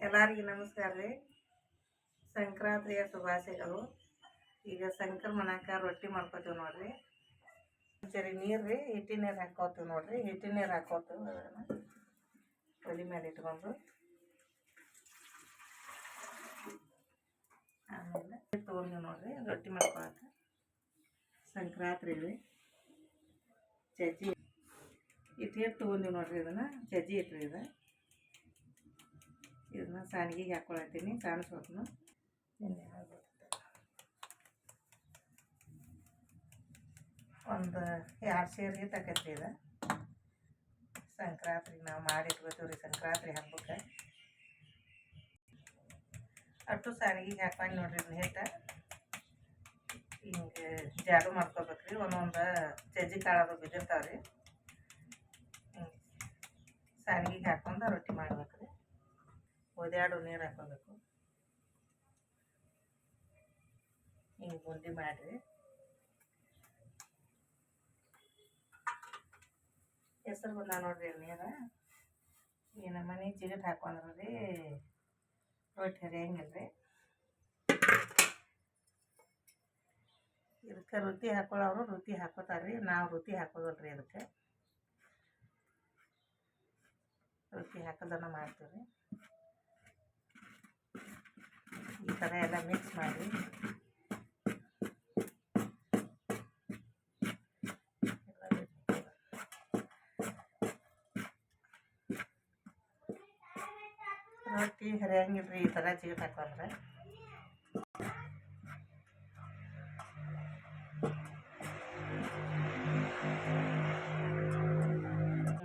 ಎಲ್ಲರಿಗೂ ನಮಸ್ಕಾರ ರೀ. ಸಂಕ್ರಾಂತಿಯ ಶುಭಾಶಯಗಳು. ಈಗ ಸಂಕ್ರಮಣಕ್ಕೆ ರೊಟ್ಟಿ ಮಾಡ್ಕೋತೀವಿ ನೋಡ್ರಿ. ಸರಿ, ನೀರು ರೀ, ಹಿಟ್ಟಿನ ನೀರು ಹಾಕೋತೀವಿ ನೋಡ್ರಿ. ಹಿಟ್ಟಿನ ನೀರು ಹಾಕೋತೀವಿ. ಅದನ್ನು ಒಲೆ ಮೇಲೆ ಇಟ್ಕೊಂಡು. ಆಮೇಲೆ ತೊಗೊಂಡು ನೋಡ್ರಿ, ರೊಟ್ಟಿ ಮಾಡ್ಕೊಳಕ್ಕೆ ಸಂಕ್ರಾಂತಿ ರೀ. ಚಜ್ಜಿ ಹಿಟ್ಟು ತೊಗೊಂಡಿವಿ ನೋಡ್ರಿ ಇದನ್ನು ಚಜ್ಜಿ ಇಟ್ಟಿರಿ ಇದು ಇದನ್ನ ಸಾಣಿಗೆಗೆ ಹಾಕ್ಕೊಳತ್ತೀನಿ ಎಣ್ಣೆ ಹಾಕ್ಬಿಡ್ತೀನಿ ಒಂದು ಎರಡು ಸೇರಿಗೆ ತಕತ್ರಿ ಇದು ಸಂಕ್ರಾಂತಿ ನಾವು ಮಾಡಿಟ್ಕೋತೀವಿ ರೀ ಸಂಕ್ರಾಂತಿ ಹಬ್ಬಕ್ಕೆ. ಅಷ್ಟು ಸಾಣಿಗೆಗೆ ಹಾಕೊಂಡು ನೋಡಿರಿ ಇದನ್ನ ಹಿಟ್ಟ. ಹಿಂಗೆ ಜಾಡು ಮಾಡ್ಕೋಬೇಕ್ರಿ, ಒಂದೊಂದು ಚಜ್ಜಿ ಕಾಳದು ಬಿದ್ದಿರ್ತಾವೆ ರೀ ಸಾರಿಗೆ ಸಾಣಿಗೆಗೆ ಹಾಕೊಂಡು ರೊಟ್ಟಿ ಮಾಡ್ಬೇಕು. ಒದ್ಯಾಡು ನೀರು ಹಾಕೋಬೇಕು ಹಿಂಗೆ ಬುಂದಿ ಮಾಡಿರಿ. ಹೆಸರು ಬಂದ ನೋಡ್ರಿ ನೀರು. ಈ ನಮ್ಮನೆ ಜಿಗಟ್ ಹಾಕೊಂಡ್ರಿ ರೀ ರೊಟ್ಟಿ ಹರಿಯಂಗಿಲ್ಲ ರೀ ಇದಕ್ಕೆ ರುಚಿ ಹಾಕೊಳ್ಳೋರು ರುಚಿ ಹಾಕೋತಾರೆ ರೀ ನಾವು ರುಚಿ ಹಾಕೋದಲ್ಲ ರೀ ಅದಕ್ಕೆ ರುಚಿ ಹಾಕೋದನ್ನ ಮಾಡ್ತೀವಿ ರೀ ಈ ಥರ ಎಲ್ಲ ಮಿಕ್ಸ್ ಮಾಡಿ. ರೊಟ್ಟಿ ಹರಿಯಂಗಿಲ್ರಿ ಈ ಥರ ಜಿಗಿಟ್ ಹಾಕೊಂಡ್ರೆ.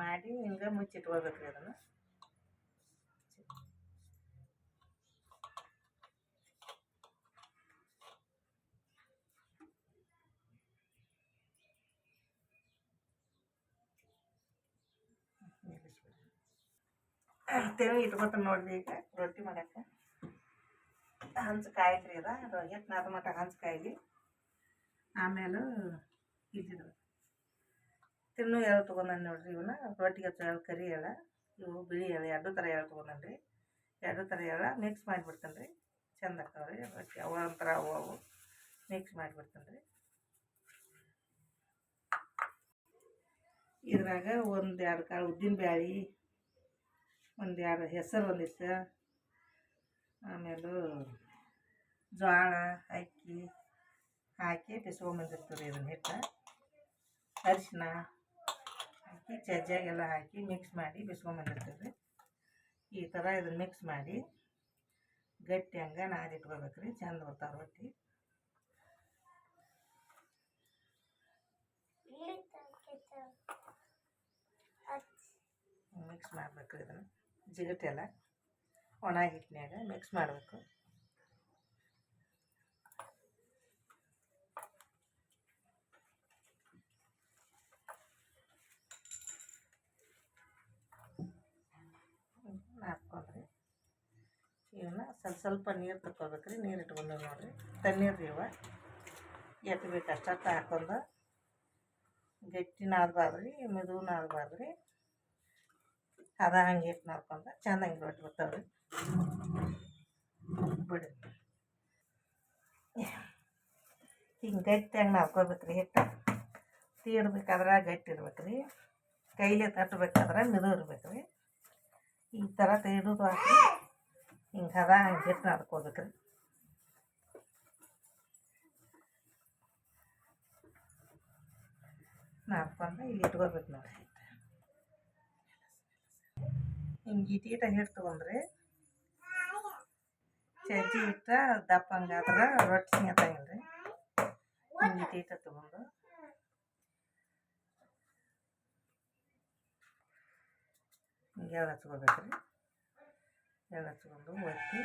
ಮಾಡಿ ಹಿಂಗೆ ಮುಚ್ಚಿಟ್ಕೋಬೇಕ್ರಿ ಅದನ್ನು. ತೆಳು ಇಟ್ಕೊತಾನೆ ನೋಡ್ರಿ ಈಗ, ರೊಟ್ಟಿ ಮಾಡಕ್ಕೆ. ಹಂಚು ಕಾಯಿದ್ರಿ ಅದ ಎಷ್ಟು ನಾದ ಮಟ್ಟ ಹಂಚು ಕಾಯಿಲಿ ಆಮೇಲೆ ಇದ್ದಿದ್ದು ತಿನ್ನು ಎಳೆ ತೊಗೊಂಡಾನೆ ನೋಡ್ರಿ ಇವನ್ನ ರೊಟ್ಟಿಗೆ ಹಚ್ಚೋ ಎಳೆ ಕರಿ ಎಳೆ ಇವು ಬಿಳಿ ಎಳೆ ಎರಡು ಥರ ಎಳ್ಳು ತೊಗೊಂಡಾನೆ ರೀ ಎರಡು ಥರ ಎಳೆ ಮಿಕ್ಸ್ ಮಾಡಿಬಿಡ್ತಾನೆ ರೀ ಚಂದ ರೀ ರೊಟ್ಟಿ, ಅವು ಒಂಥರ ಅವು ಅವು ಮಿಕ್ಸ್ ಮಾಡಿಬಿಡ್ತಾನೆ ರೀ ಇದ್ರಾಗ ಒಂದು ಎರಡು ಕಾಳು ಉದ್ದಿನ ಬ್ಯಾಳೆ ಒಂದು ಎರಡು ಹೆಸರು ಒಂದಿಷ್ಟು ಆಮೇಲೆ ಜೋಳ ಅಕ್ಕಿ ಹಾಕಿ ಬಿಸ್ಕೊಂಬಂದಿರ್ತೀವಿ ರೀ ಇದನ್ನ ಹಿಟ್ಟು. ಅರಿಶಿನ ಹಾಕಿ ಚಜ್ಜಾಗೆಲ್ಲ ಹಾಕಿ ಮಿಕ್ಸ್ ಮಾಡಿ ಬಿಸ್ಕೊಂಬಂದಿರ್ತೀವಿ ರೀ ಈ ಥರ ಇದನ್ನ ಮಿಕ್ಸ್ ಮಾಡಿ ಗಟ್ಟಿ ಹಂಗೆ ನಾದಿಟ್ಕೋಬೇಕು ರೀ ಚಂದ ಬರ್ತಾವೆ ರೊಟ್ಟಿ. ಮಿಕ್ಸ್ ಮಾಡ್ಬೇಕು ರೀ ಇದನ್ನು. ಜಿಗಟೆಲ್ಲ ಒಣ ಹಿಟ್ಟಿನಾಗ ಮಿಕ್ಸ್ ಮಾಡಬೇಕು. ಹಾಕ್ಕೊಂಡ್ರಿ. ಇವನ್ನ ಸ್ವಲ್ಪ ಸ್ವಲ್ಪ ನೀರು ತಕ್ಕೋಬೇಕು ರೀ ನೀರು ಇಟ್ಕೊಂಡು ನೋಡಿರಿ. ತಣ್ಣೀರು ಇವ. ಎಷ್ಟು ಬೇಕು ಅಷ್ಟಷ್ಟು ಹಾಕೊಂಡು. ಗಟ್ಟಿ ನಾದಬಾರ್ದು ರೀ ಮೆದು ನಾದಬಾರ್ದು ರೀ ಅದ ಹಂಗೆ ಹಿಟ್ಟು ನಾದ್ಕೊಂಡು ಚಂದ ಹಂಗೆ ರೊಟ್ಟಿ ಬರ್ತಾವೆ ಬಿಡಿ. ಹಿಂಗೆ ಗಟ್ಟಿಯಾಗಿ ನಾದ್ಕೋಬೇಕು ರೀ ಹಿಟ್ಟು. ತೀಡ್ಬೇಕಾದ್ರೆ ಗಟ್ಟಿ ಇರ್ಬೇಕು ರೀ ಕೈಲೇ ತಟ್ಟಬೇಕಾದ್ರೆ ಮಿದು ಇರ್ಬೇಕು ರೀ ಈ ಥರ ತೀಡೋದು ಹಾಕಿ ಹಿಂಗೆ ಹದ ಹಂಗೆ ಹಿಟ್ಟು ನಾದ್ಕೋಬೇಕು ರೀ ನಾದ್ಕೊಂಡು ಇಲ್ಲಿ ಇಟ್ಕೋಬೇಕು ನೋಡಿ ಹಿಂಗೆ ಇಟೀಟ ಹಿಟ್ಟು ತೊಗೊಂಡ್ರಿ. ಚಜ್ಜಿ ಹಿಟ್ಟ ದಪ್ಪ ಹಂಗಾದ್ರೆ ರೊಟ್ಟಿ ಸಿಂಗತ್ತಂಗಿಲ್ಲ ರೀ ಹಿಂಗೆ ಇಟೀಟ ತೊಗೊಂಡು. ಹಿಂಗೆ ಎಳ್ಳು ಹಚ್ಕೋಬೇಕ್ರಿ. ಎಳ್ಳು ಹಚ್ಕೊಂಡು ಒತ್ತಿ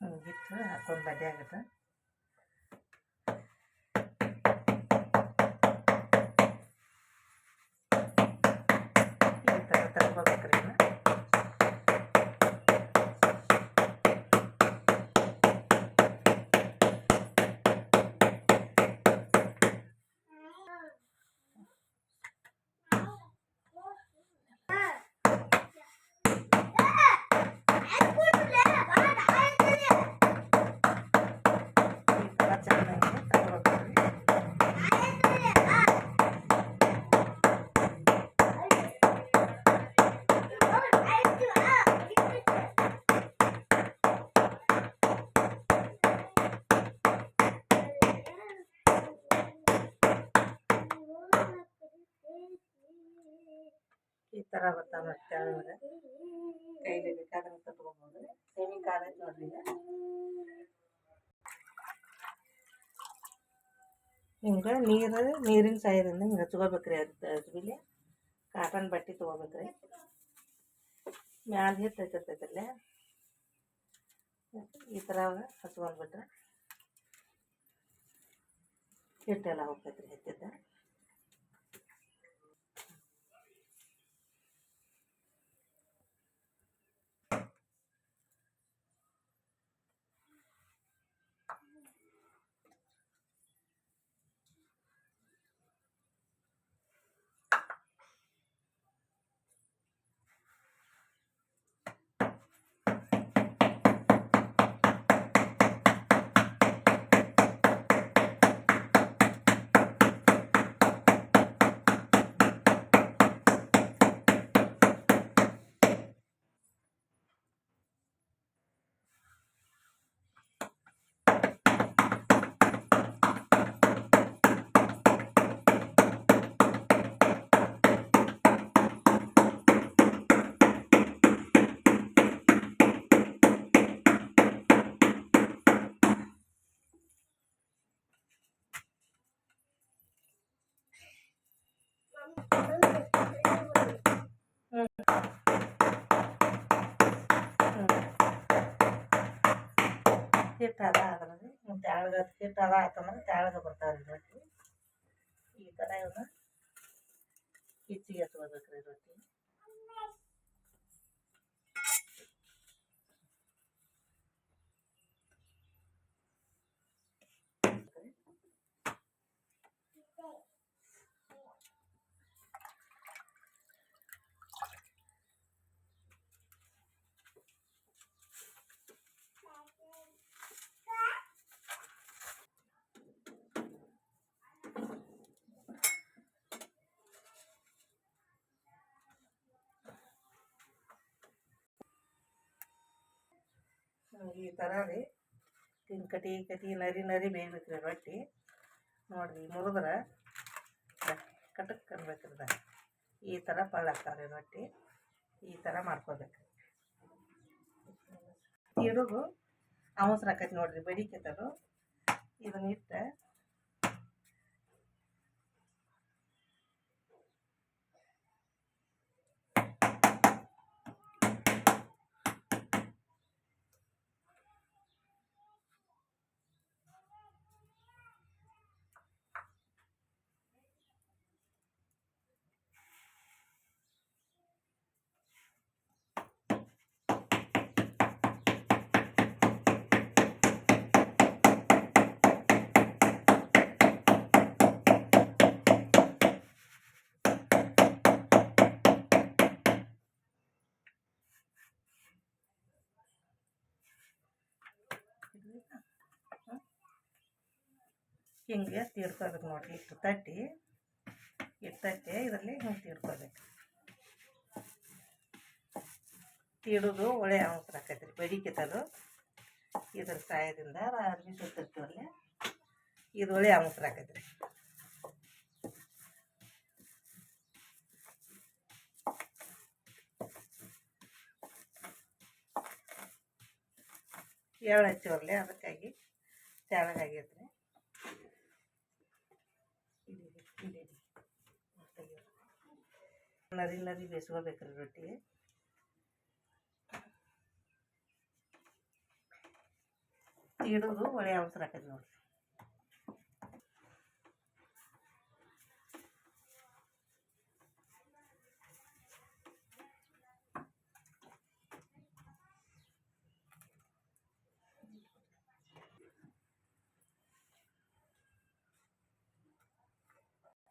ಹಿಂಗೆ ಇಟ್ಟು ಹಾಕೊಂಡು ಬಡ್ಡೆ ಆಗುತ್ತೆ ಈ ಥರ ತಗೋಬೇಕು ರೀ ಇದನ್ನ ಥರ ಬರ್ತಾವೆ ನೋಡಿ ತೆಳ್ಳಗೆ ಕೈಲಿ ಬೇಕಾದ್ರೆ ಕಟ್ಕೊಬೋದು ಸೆಮಿ ಖಾರ ಐತೆ ನೋಡ್ರಿ ಈಗ. ಹಿಂಗೆ ನೀರು, ನೀರಿನ ಸಹಾಯದಿಂದ ಹಿಂಗೆ ಹಚ್ಕೋಬೇಕ್ರಿ ಅದು ಹಚ್ಬಿಲಿ ಕಾಟನ್ ಬಟ್ಟೆ ತೊಗೋಬೇಕ್ರಿ. ಮ್ಯಾಲ ಹಿಟ್ಟು ಹಚ್ಚಿರ್ತೈತಲ್ಲೇ ಈ ಥರ ಹಚ್ಕೊಂಡ್ಬಿಟ್ರೆ ಹಿಟ್ಟೆಲ್ಲ ಹೋಗ್ತೈತ್ರಿ ಹೆಚ್ಚಿದ್ದ ಹಿಟ್ಟು ಅದ ಅದ್ರಲ್ಲಿ ತೆಳಗೆ ಹಿಟ್ಟು ಅದ ಆಯ್ತಂದ್ರೆ ತೆಳಗೆ ಬರ್ತಾವೆ ರೀ ರೊಟ್ಟಿ. ಈ ಥರ ಇವನ್ನ ಹೆಚ್ಚಿಗೆ ಹಚ್ಕೋಬೇಕು ರೀ ರೊಟ್ಟಿ. ಈ ಥರ ರೀ ಹಿಂಗೆ ಕಟಿ ಕಟಿ ನರಿ ನರಿ ಬೇಯ್ಬೇಕು ರೀ ರೊಟ್ಟಿ. ನೋಡಿರಿ ಮುರಿದ್ರೆ ಕಟಕ್ ಅನ್ಬೇಕ್ರಿ ಈ ಥರ ಪಳ್ಳಾಗ್ತಾವೆ ರೀ ರೊಟ್ಟಿ. ಈ ಥರ ಮಾಡ್ಕೋಬೇಕು ಇಡೋದು ಅವಸರ ಆಕೈತಿ ನೋಡಿರಿ ಬಡಿಕೆತದು ಇದನ್ನ ಇಟ್ಟು ಹಿಂಗೆ ತೀರ್ಕೋಬೇಕು ನೋಡಿರಿ, ಇಟ್ಟು ತಟ್ಟಿ. ಇಟ್ಟು ತಟ್ಟಿ, ಇದರಲ್ಲಿ ಹಿಂಗೆ ತೀರ್ಕೋಬೇಕು ತೀಡೋದು ಒಳ್ಳೆ ಅವಸರ ಆಕೈತೆ ರೀ ಬಡಿಕೆತದು ಇದ್ರ ಸಹಾಯದಿಂದ ಅರ್ಬಿ ಸುತ್ತಿರ್ತೀವಲ್ಲ? ಇದು ಒಳ್ಳೆ ಅವಸರ ಆಕೈತೆ ರೀ ಎಳ್ಳು ಹಚ್ಚಿವರ್ಲೆ ಅದಕ್ಕಾಗಿ ತೆಳಗಾಗೈತೆ ರೀ ನದಿ ಇಡೀರಿ ನರಿ ನರಿ ಬೇಯಿಸ್ಕೋಬೇಕ್ರಿ ರೊಟ್ಟಿ. ಇಡೋದು ಒಳ್ಳೆ ಅವಸರ ಆಕೈತೆ ನೋಡ್ರಿ.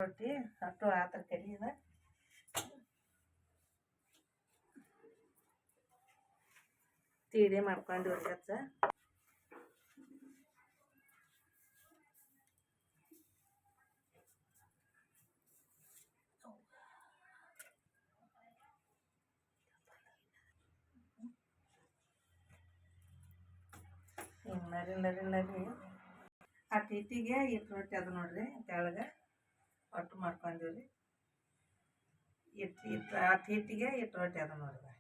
ರೊಟ್ಟಿ ಅಷ್ಟು ಆತರ ಕರಿಯದ ತೀಡೆ ಮಾಡ್ಕೊಂಡು ಹಿಂಗೆ ನರಿ ನರಿ ನರಿ. ಆ ಟೀಟಿಗೆ ಇಟ್ಟು ರೊಟ್ಟಿ ಅದು ನೋಡ್ರಿ, ತೆಳಗೆ. ಒಟ್ಟು ಮಾಡ್ಕೊಂಡಿವ್ರಿ ಇಟ್ಟು ಇಟ್ಟು ಅಟ್ಟು ಹಿಟ್ಟಿಗೆ ಇಟ್ಟು ರೊಟ್ಟಿ ಅದ ನೋಡ್ರಿ